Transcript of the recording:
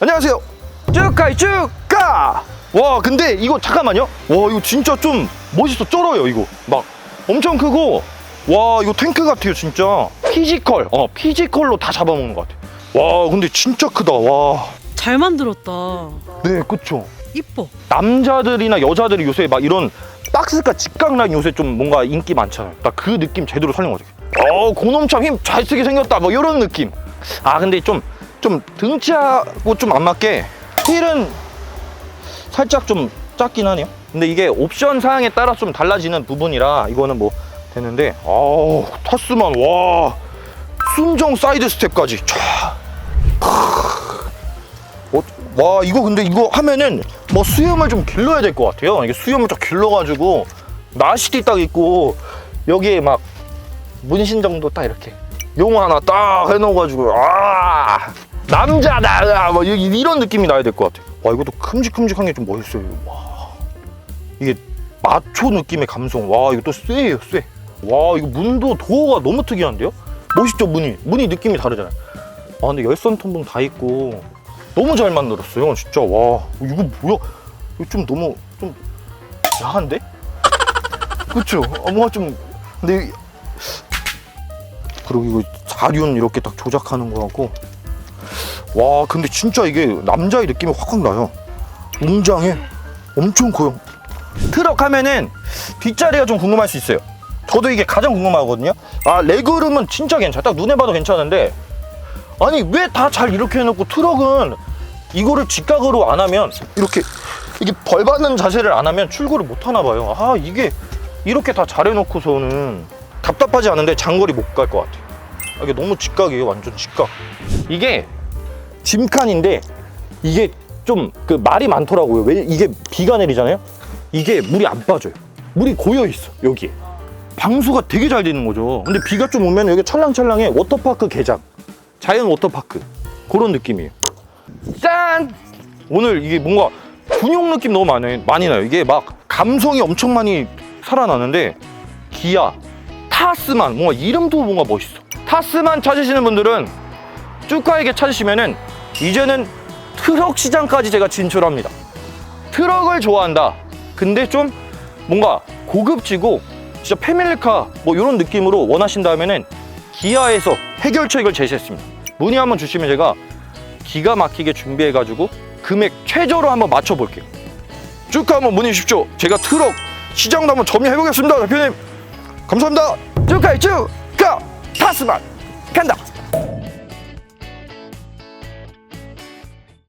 안녕하세요. 쭉가이 쭉가. 와 근데 이거 잠깐만요. 와 이거 진짜 좀 멋있어 쩔어요 이거. 막 엄청 크고 와 이거 탱크 같아요 진짜. 피지컬 어 피지컬로 다 잡아먹는 것 같아. 와 근데 진짜 크다 와. 잘 만들었다. 네 그쵸. 이뻐. 남자들이나 여자들이 요새 막 이런 박스가 직각 라인 요새 좀 뭔가 인기 많잖아요. 딱 그 느낌 제대로 살린 거죠. 어, 고놈 참 힘 잘 쓰게 생겼다. 뭐 이런 느낌. 아, 근데 좀, 좀 등치하고 좀 안 맞게 휠은 살짝 좀 작긴 하네요. 근데 이게 옵션 사양에 따라 좀 달라지는 부분이라 이거는 뭐 되는데, 아우, 타스만, 와. 순정 사이드 스텝까지. 촤. 어, 와 이거 근데 이거 하면은 뭐 수염을 좀 길러야 될 것 같아요 이게 수염을 좀 길러가지고 나시티 딱 있고 여기에 막 문신 정도 딱 이렇게 용 하나 딱 해놓아가지고 아 남자다 뭐 이- 이런 느낌이 나야 될 것 같아 와 이것도 큼직큼직한 게 좀 멋있어요 와. 이게 마초 느낌의 감성. 와 이거 또 쎄예요 쎄와 이거 문도 도어가 너무 특이한데요? 멋있죠 문이 문이 느낌이 다르잖아요. 아 근데 열선 텀붕 다 있고 너무 잘 만들었어요 진짜. 와 이거 뭐야? 이거 좀 너무 좀 야한데? 그쵸? 아, 뭔가 좀 근데 이- 그리고 이거 자륜 이렇게 딱 조작하는 거 같고 와 근데 진짜 이게 남자의 느낌이 확확 나요. 웅장해. 엄청 커요. 트럭 하면은 뒷자리가 좀 궁금할 수 있어요. 저도 이게 가장 궁금하거든요. 아 레그룸은 진짜 괜찮아. 딱 눈에 봐도 괜찮은데. 아니 왜 다 잘 이렇게 해놓고 트럭은 이거를 직각으로 안 하면 이렇게 이게 벌 받는 자세를 안 하면 출고를 못 하나 봐요. 아 이게 이렇게 다 잘 해놓고서는 답답하지 않은데 장거리 못 갈 것 같아. 아, 이게 너무 직각이에요, 완전 직각. 이게 짐칸인데 이게 좀 그 말이 많더라고요. 왜 이게 비가 내리잖아요. 이게 물이 안 빠져요. 물이 고여 있어 여기에. 방수가 되게 잘 되는 거죠. 근데 비가 좀 오면 여기 찰랑찰랑해 워터파크 개장. 자연 워터파크 그런 느낌이에요. 짠! 오늘 이게 뭔가 군용 느낌 너무 많이, 많이 나요. 이게 막 감성이 엄청 많이 살아나는데 기아, 타스만 뭔가 이름도 뭔가 멋있어. 타스만 찾으시는 분들은 쭈카에게 찾으시면은 이제는 트럭 시장까지 제가 진출합니다. 트럭을 좋아한다. 근데 좀 뭔가 고급지고 진짜 패밀리카 뭐 이런 느낌으로 원하신다면은 기아에서 해결책을 제시했습니다. 문의 한번 주시면 제가 기가 막히게 준비해가지고 금액 최저로 한번 맞춰볼게요. 쭉 한번 문의 주십시오. 제가 트럭 시장도 한번 점유해보겠습니다, 대표님. 감사합니다. 쭉가 쭉가 타스만 간다.